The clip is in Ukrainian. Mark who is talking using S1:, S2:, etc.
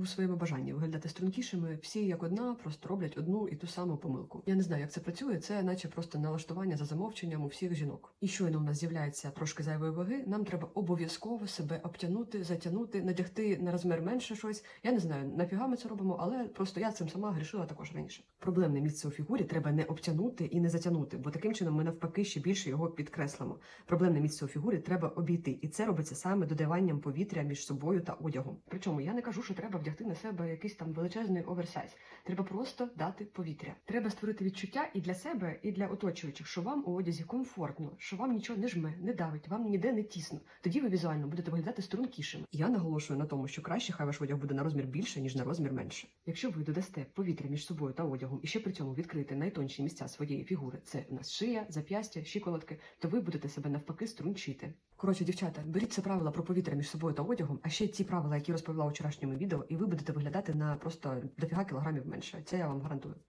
S1: у своєму бажанні виглядати стрункішими. Всі як одна, просто роблять одну і ту саму помилку. Я не знаю, як це працює. Це наче просто налаштування за замовченням у всіх жінок. І щойно у нас з'являється трошки зайвої ваги. Нам треба обов'язково себе обтягнути, затягнути, надягти на розмір менше щось. Я не знаю, нафіга ми це робимо, але просто я цим сама грішила також раніше. Проблемне місце у фігурі треба не обтягнути і не затягнути, бо таким чином ми навпаки ще більше його підкреслимо. Проблемне місце у фігурі треба обійти, і це робиться саме додаванням повітря між собою та одягом. Причому я не кажу, що треба вдягти на себе якийсь там величезний оверсайз. Треба просто дати повітря. Треба створити відчуття і для себе, і для оточуючих, що вам у одязі комфортно, що вам нічого не жме, не давить, вам ніде не тісно. Тоді ви візуально будете виглядати стрункішим. Я наголошую на тому, що краще хай ваш одяг буде на розмір більше, ніж на розмір менше. Якщо ви додасте повітря між собою та одягом і ще при цьому відкрите найтонші місця своєї фігури, це у нас шия, зап'ястя, щиколотки, то ви будете себе навпаки струнчити. Коротше, дівчата, беріть це правила про повітря між собою та одягом, а ще ті правила, які розповіла у вчорашньому відео, і ви будете виглядати на просто дофіга кілограмів менше. Це я вам гарантую.